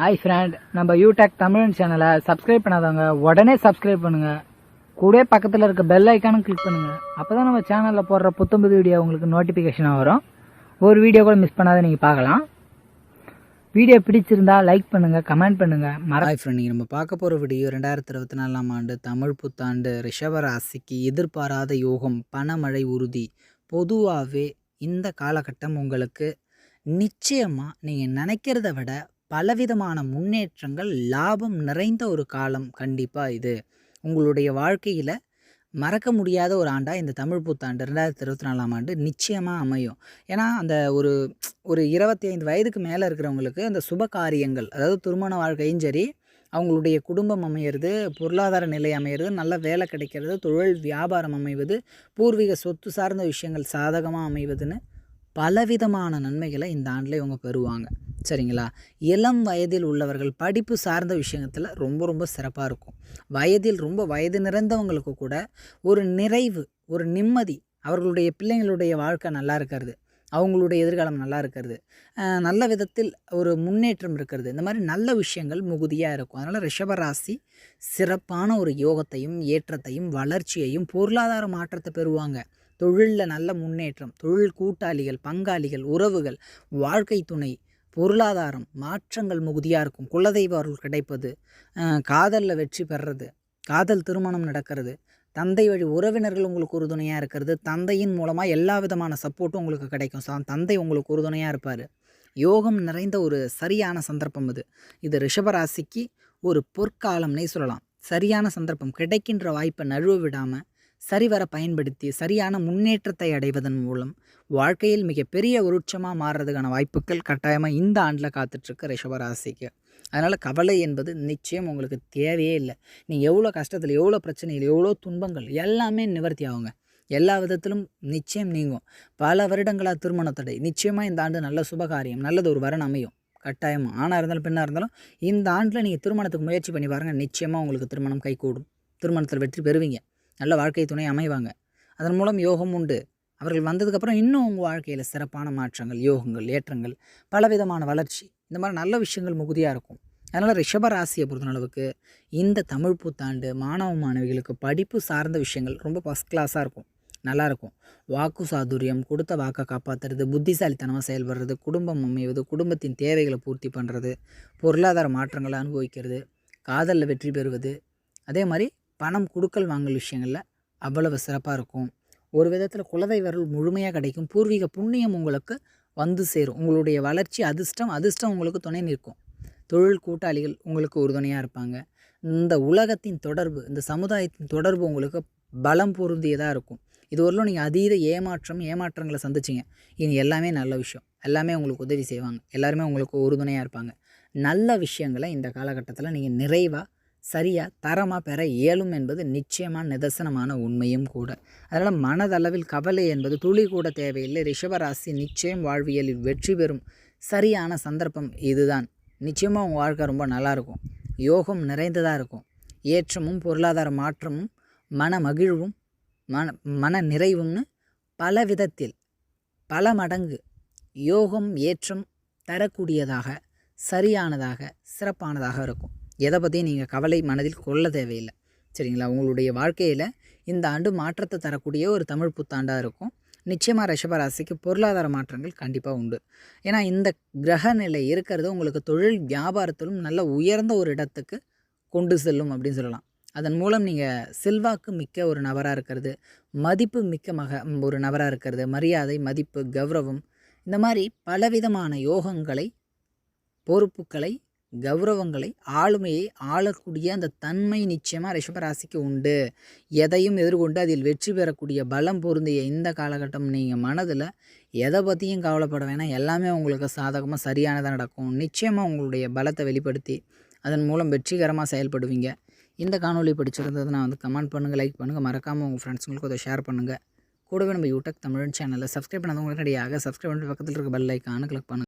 Hi friend நம்ம யூடெக் தமிழ் சேனலை subscribe பண்ணாதவங்க உடனே சப்ஸ்கிரைப் பண்ணுங்க. கூட பக்கத்தில் இருக்க பெல் ஐக்கானும் கிளிக் பண்ணுங்க. அப்பதான் நம்ம சேனலில் போடுற புத்தம்புது வீடியோ உங்களுக்கு நோட்டிஃபிகேஷனாக வரும். ஒரு வீடியோ கூட மிஸ் பண்ணாத நீங்கள் பார்க்கலாம். வீடியோ பிடிச்சிருந்தா லைக் பண்ணுங்க கமெண்ட் பண்ணுங்க. மற ஹாய் ஃப்ரெண்ட் நம்ம பார்க்க போகிற வீடியோ ரெண்டாயிரத்தி இருபத்தி நாலாம் ஆண்டு தமிழ் புத்தாண்டு ரிஷப ராசிக்கு எதிர்பாராத யோகம் பணமழை உறுதி. பொதுவாகவே இந்த காலகட்டம் உங்களுக்கு நிச்சயமாக நீங்கள் நினைக்கிறத விட பலவிதமான முன்னேற்றங்கள் லாபம் நிறைந்த ஒரு காலம் கண்டிப்பாக இது. உங்களுடைய வாழ்க்கையில் மறக்க முடியாத ஒரு ஆண்டாக இந்த தமிழ் புத்தாண்டு ரெண்டாயிரத்தி இருபத்தி நாலாம் ஆண்டு நிச்சயமாக அமையும். ஏன்னா அந்த ஒரு ஒரு இருபத்தி ஐந்து வயதுக்கு மேலே இருக்கிறவங்களுக்கு அந்த சுப காரியங்கள் அதாவது திருமண வாழ்க்கையும் சரி அவங்களுடைய குடும்பம் அமையிறது பொருளாதார நிலை அமையிறது நல்ல வேலை கிடைக்கிறது தொழில் வியாபாரம் அமைவது பூர்வீக சொத்து சார்ந்த விஷயங்கள் சாதகமாக அமைவதுன்னு பலவிதமான நன்மைகளை இந்த ஆண்டில் இவங்க பெறுவாங்க. சரிங்களா? இளம் வயதில் உள்ளவர்கள் படிப்பு சார்ந்த விஷயத்தில் ரொம்ப ரொம்ப சிறப்பாக இருக்கும். வயதில் ரொம்ப வயது நிறைந்தவங்களுக்கு கூட ஒரு நிறைவு ஒரு நிம்மதி அவர்களுடைய பிள்ளைங்களுடைய வாழ்க்கை நல்லா இருக்கிறது. அவங்களுடைய எதிர்காலம் நல்லா இருக்கிறது. நல்ல விதத்தில் ஒரு முன்னேற்றம் இருக்கிறது. இந்த மாதிரி நல்ல விஷயங்கள் மிகுதியாக இருக்கும். அதனால் ரிஷபராசி சிறப்பான ஒரு யோகத்தையும் ஏற்றத்தையும் வளர்ச்சியையும் பொருளாதார மாற்றத்தை பெறுவாங்க. தொழிலில் நல்ல முன்னேற்றம் தொழில் கூட்டாளிகள் பங்காளிகள் உறவுகள் வாழ்க்கை துணை பொருளாதாரம் மாற்றங்கள் மிகுதியாக இருக்கும். குலதெய்வ அருள் கிடைப்பது காதலில் வெற்றி பெறுறது காதல் திருமணம் நடக்கிறது தந்தை வழி உறவினர்கள் உங்களுக்கு உறுதுணையாக இருக்கிறது தந்தையின் மூலமாக எல்லா விதமான சப்போர்ட்டும் உங்களுக்கு கிடைக்கும். சா தந்தை உங்களுக்கு உறுதுணையாக இருப்பார். யோகம் நிறைந்த ஒரு சரியான சந்தர்ப்பம் இது. இது ரிஷபராசிக்கு ஒரு பொற்காலம்னே சொல்லலாம். சரியான சந்தர்ப்பம். கிடைக்கின்ற வாய்ப்பை நழுவ விடாமல் சரிவர பயன்படுத்தி சரியான முன்னேற்றத்தை அடைவதன் மூலம் வாழ்க்கையில் மிகப்பெரிய உருட்சமாக மாறுறதுக்கான வாய்ப்புகள் கட்டாயமாக இந்த ஆண்டில் காத்துட்ருக்கு ரிஷபராசிக்கு. அதனால் கவலை என்பது நிச்சயம் உங்களுக்கு தேவையே இல்லை. நீங்கள் எவ்வளோ கஷ்டத்தில் எவ்வளோ பிரச்சனைகள் எவ்வளோ துன்பங்கள் எல்லாமே நிவர்த்தி ஆகுங்க. எல்லா விதத்திலும் நிச்சயம் நீங்கும். பல வருடங்களாக திருமண தடை. நிச்சயமாக இந்த ஆண்டு நல்ல சுபகாரியம் நல்லது ஒரு வரன் அமையும். கட்டாயமாக ஆணாக இருந்தாலும் பெண்ணாக இருந்தாலும் இந்த ஆண்டில் நீங்கள் திருமணத்துக்கு முயற்சி பண்ணி பாருங்கள் நிச்சயமாக உங்களுக்கு திருமணம் கைகூடும். திருமணத்தில் வெற்றி பெறுவீங்க. நல்ல வாழ்க்கை துணை அமைவாங்க. அதன் மூலம் யோகம் உண்டு. அவர்கள் வந்ததுக்கப்புறம் இன்னும் உங்கள் வாழ்க்கையில் சிறப்பான மாற்றங்கள் யோகங்கள் ஏற்றங்கள் பலவிதமான வளர்ச்சி இந்த மாதிரி நல்ல விஷயங்கள் மிகுதியாக இருக்கும். அதனால் ரிஷப ராசியை பொறுத்தளவுக்கு இந்த தமிழ் புத்தாண்டு மாணவ மாணவிகளுக்கு படிப்பு சார்ந்த விஷயங்கள் ரொம்ப ஃபஸ்ட் கிளாஸாக இருக்கும். நல்லாயிருக்கும் வாக்கு சாதுரியம் கொடுத்த வாக்கை காப்பாற்றுறது புத்திசாலித்தனமாக செயல்படுறது குடும்பம் அமைவது குடும்பத்தின் தேவைகளை பூர்த்தி பண்ணுறது பொருளாதார மாற்றங்களை அனுபவிக்கிறது காதலில் வெற்றி பெறுவது அதே மாதிரி பணம் கொடுக்கல் வாங்கல் விஷயங்களில் அவ்வளவு சிறப்பாக இருக்கும். ஒரு விதத்தில் குலதெய்வர்கள் முழுமையாக கிடைக்கும். பூர்வீக புண்ணியம் உங்களுக்கு வந்து சேரும். உங்களுடைய வளர்ச்சி அதிர்ஷ்டம் அதிர்ஷ்டம் உங்களுக்கு துணை நிற்கும். தொழில் கூட்டாளிகள் உங்களுக்கு உறுதுணையாக இருப்பாங்க. இந்த உலகத்தின் தொடர்பு இந்த சமுதாயத்தின் தொடர்பு உங்களுக்கு பலம் பொருந்தியதாக இருக்கும். இது வரலும் நீங்கள் அதீத ஏமாற்றம் ஏமாற்றங்களை சந்திச்சிங்க. இனி எல்லாமே நல்ல விஷயம். எல்லாமே உங்களுக்கு உதவி செய்வாங்க. எல்லாருமே உங்களுக்கு உறுதுணையாக இருப்பாங்க. நல்ல விஷயங்களை இந்த காலகட்டத்தில் நீங்கள் நிறைவாக சரியாக தரமாக பெற இயலும் என்பது நிச்சயமான நிதர்சனமான உண்மையும் கூட. அதனால் மனதளவில் கவலை என்பது துளி கூட தேவையில்லை. ரிஷபராசி நிச்சயம் வாழ்வியலில் வெற்றி பெறும். சரியான சந்தர்ப்பம் இதுதான். நிச்சயமாக உங்கள் வாழ்க்கை ரொம்ப நல்லாயிருக்கும் யோகம் நிறைந்ததாக இருக்கும். ஏற்றமும் பொருளாதார மாற்றமும் மன மகிழ்வும் மன மன நிறைவும்னு பல விதத்தில் பல மடங்கு யோகம் ஏற்றம் தரக்கூடியதாக சரியானதாக சிறப்பானதாக இருக்கும். எதை பற்றியும் நீங்கள் கவலை மனதில் கொள்ள தேவையில்லை. சரிங்களா? உங்களுடைய வாழ்க்கையில் இந்த ஆண்டு மாற்றத்தை தரக்கூடிய ஒரு தமிழ் புத்தாண்டாக இருக்கும். நிச்சயமாக ரிஷபராசிக்கு பொருளாதார மாற்றங்கள் கண்டிப்பாக உண்டு. ஏன்னா இந்த கிரக நிலை இருக்கிறது உங்களுக்கு தொழில் வியாபாரத்திலும் நல்ல உயர்ந்த ஒரு இடத்துக்கு கொண்டு செல்லும் அப்படின்னு சொல்லலாம். அதன் மூலம் நீங்கள் செல்வாக்கு மிக்க ஒரு நபராக இருக்கிறது மதிப்பு மிக்க மக ஒரு நபராக இருக்கிறது மரியாதை மதிப்பு கௌரவம் இந்த மாதிரி பலவிதமான யோகங்களை பொறுப்புகளை கௌரவங்களை ஆளுமையை ஆளக்கூடிய அந்த தன்மை நிச்சயமாக ரிஷபராசிக்கு உண்டு. எதையும் எதிர்கொண்டு அதில் வெற்றி பெறக்கூடிய பலம் பொருந்திய இந்த காலகட்டம் நீங்கள் மனதில் எதை பற்றியும் கவலைப்பட வேணாம். எல்லாமே உங்களுக்கு சாதகமாக சரியானதாக நடக்கும். நிச்சயமாக உங்களுடைய பலத்தை வெளிப்படுத்தி அதன் மூலம் வெற்றிகரமாக செயல்படுவீங்க. இந்த காணொலி பிடிச்சிருந்தது நான் வந்து கமெண்ட் பண்ணுங்கள் லைக் பண்ணுங்கள் மறக்காமல் உங்கள் ஃப்ரெண்ட்ஸுங்களுக்கு அதை ஷேர் பண்ணுங்கள் கூடவே நம்ம யூடியூப் தமிழ் சேனலில் சப்ஸ்கிரைப் பண்ணாதவங்க ரெடியாக சப்ஸ்கிரைப் பண்ணிட்டு பக்கத்தில் இருக்க பெல் ஐக்கானு கிளிக் பண்ணுங்கள்